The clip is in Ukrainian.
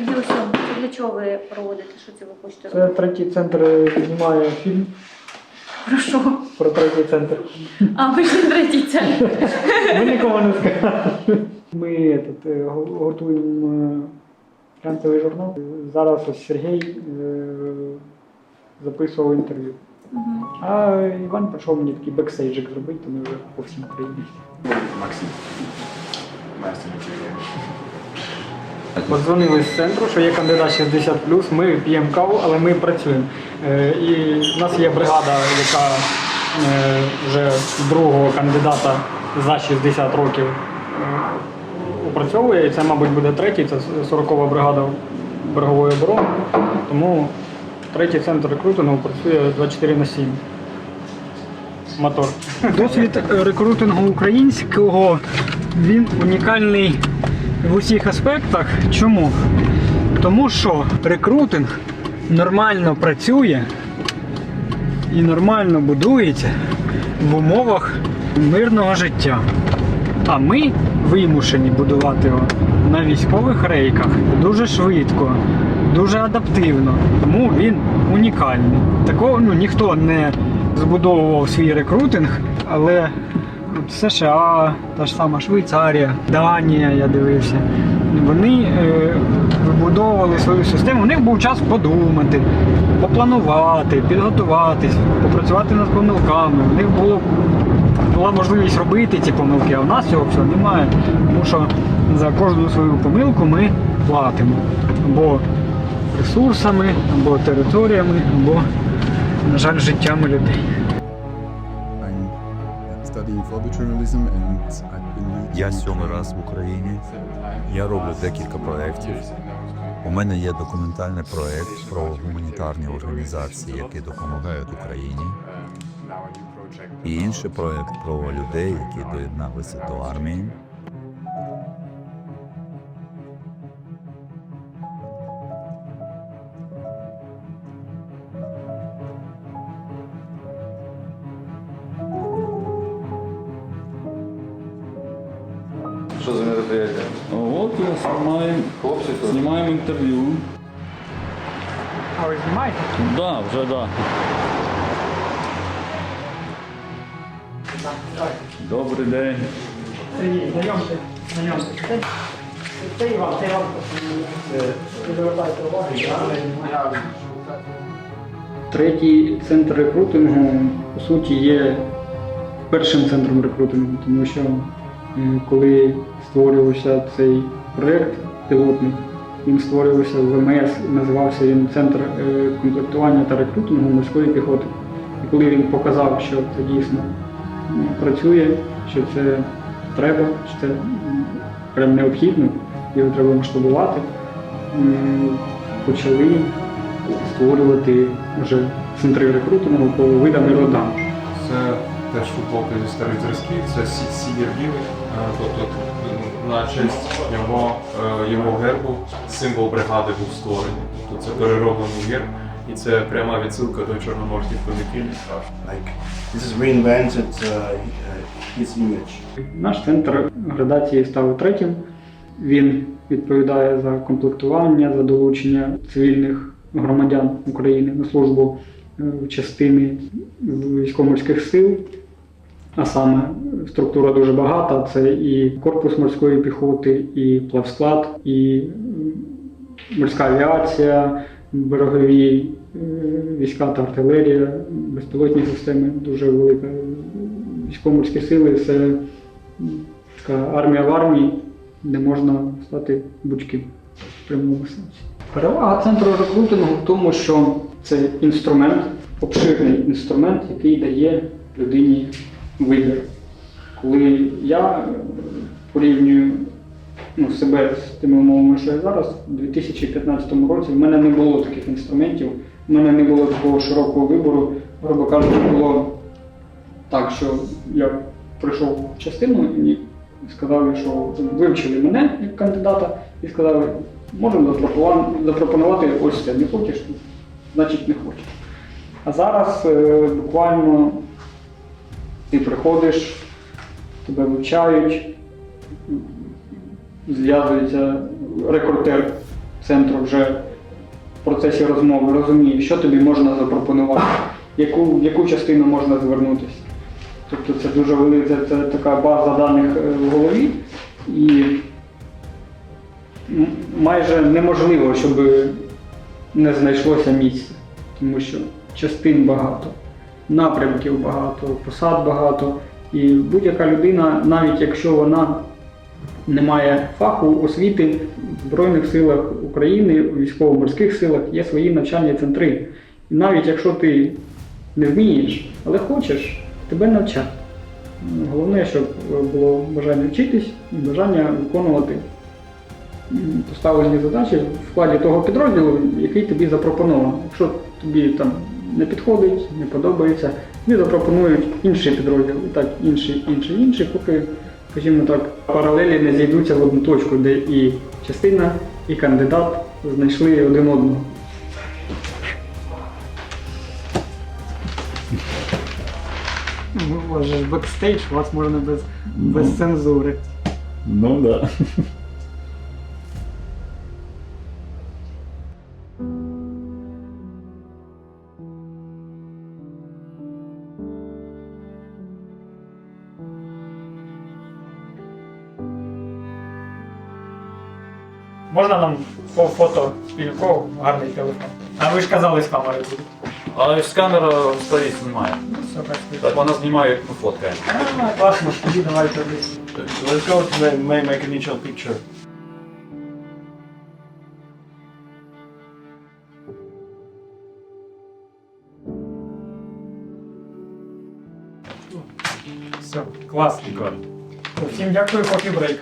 відеосйомку. Це для чого ви проводите? Що це ви хочете Це робити? третій центр знімає фільм Про що? про третій центр. А, ви ж не третій це. Ми нікому не скажемо. Ми этот, е, го- готуємо е, глянцевий журнал. Зараз ось Сергій е, записував інтерв'ю. А Іван прийшов мені такий бекстейджик зробити, то ми вже по всій Україні. Максим. Максим Подзвонили з центру, що є кандидат 60 ми п'ємо каву, але ми працюємо. Е, І в нас є бригада, яка е, вже другого кандидата за 60 років е, опрацьовує. І це, мабуть, буде третій, це 40-ва бригада берегової оборони. Тому третій центр рекрутингу працює 24 на 7. Мотор. Досвід рекрутингу українського він унікальний в усіх аспектах. Чому? Тому що рекрутинг нормально працює і нормально будується в умовах мирного життя. А ми вимушені будувати його на військових рейках дуже швидко, дуже адаптивно. Тому він унікальний. Такого ну, ніхто не збудовував свій рекрутинг, але США, та ж сама Швейцарія, Данія, я дивився. Вони е, вибудовували свою систему. У них був час подумати, попланувати, підготуватись, попрацювати над помилками. У них було була можливість робити ці помилки, а в нас цього всього немає. Тому що за кожну свою помилку ми платимо. Або ресурсами, або територіями, або, на жаль, життями людей. Я сьомий раз в Україні. Я роблю декілька проєктів. У мене є документальний проєкт про гуманітарні організації, які допомагають Україні. І інший проєкт про людей, які доєдналися до армії. Що за мероприятие? Вот я снимаем, Хлопці тут? снимаем интервью. А ви знімаєте? Да, вже да. Добрий день. Сергій, знайомте, знайомте. Це, це Іван, це Іван. Не звертайте уваги, я не. Третій центр рекрутингу, по суті, є першим центром рекрутингу, тому що е, коли створювався цей проєкт пілотний, він створювався в ВМС, називався він Центр е, комплектування та рекрутингу морської піхоти. І коли він показав, що це дійсно працює, що це треба, що це прям необхідно, його треба масштабувати, почали створювати вже центри рекрутингу по видам і родам. Це теж футболка зі старих зразків, це сі- сієр білий, е, тобто на честь його, е, його гербу символ бригади був створений. Тобто це перероблений герб, і це пряма відсилка до чорноморських козаків. Like this is reinvented uh, his image. Наш центр градації став третім. Він відповідає за комплектування, за долучення цивільних громадян України на службу е, в частини військово-морських сил. А саме структура дуже багата: це і корпус морської піхоти, і плавсклад, і морська авіація, берегові е, війська та артилерія, безпілотні системи, дуже велика військово-морські сили це така армія в армії, де можна стати бучким в прямому сенсі. Перевага центру рекрутингу в тому, що це інструмент, обширний інструмент, який дає людині вибір. Коли я порівнюю ну, себе з тими умовами, що я зараз, у 2015 році в мене не було таких інструментів, в мене не було такого широкого вибору, грубо кажучи, було так, що я прийшов в частину і сказали, що вивчили мене як кандидата і сказали, можемо запропонувати, запропонувати ось це. Не хочеш, значить не хочеш. А зараз е, буквально ти приходиш, тебе вивчають, зв'язується рекрутер центру вже в процесі розмови розуміє, що тобі можна запропонувати, яку, в яку частину можна звернутися. Тобто це дуже велика, це така база даних е, в голові, і майже неможливо, щоб не знайшлося місця, тому що частин багато, напрямків багато, посад багато. І будь-яка людина, навіть якщо вона не має фаху освіти в Збройних силах України, у військово-морських силах є свої навчальні центри. І навіть якщо ти не вмієш, але хочеш, тебе навчать. Головне, щоб було бажання вчитись і бажання виконувати поставлені задачі в складі того підрозділу, який тобі запропоновано. Якщо тобі там не підходить, не подобається, тобі запропонують інший підрозділ, і так інший, інший, інший, поки, скажімо так, паралелі не зійдуться в одну точку, де і частина, і кандидат знайшли один одного. Ну, у вас же ж бекстейдж, вас можна без, без цензури. Ну да. Можна нам по фото спільков гарний телефон. А ви ж казали з камери буде. Але ж камера стоїть знімає. Все так. Так вона знімає, як ми фоткаємо. А, класно, тоді давайте десь. Let's go to make an initial picture. Все, класно. Всім дякую, поки брейк.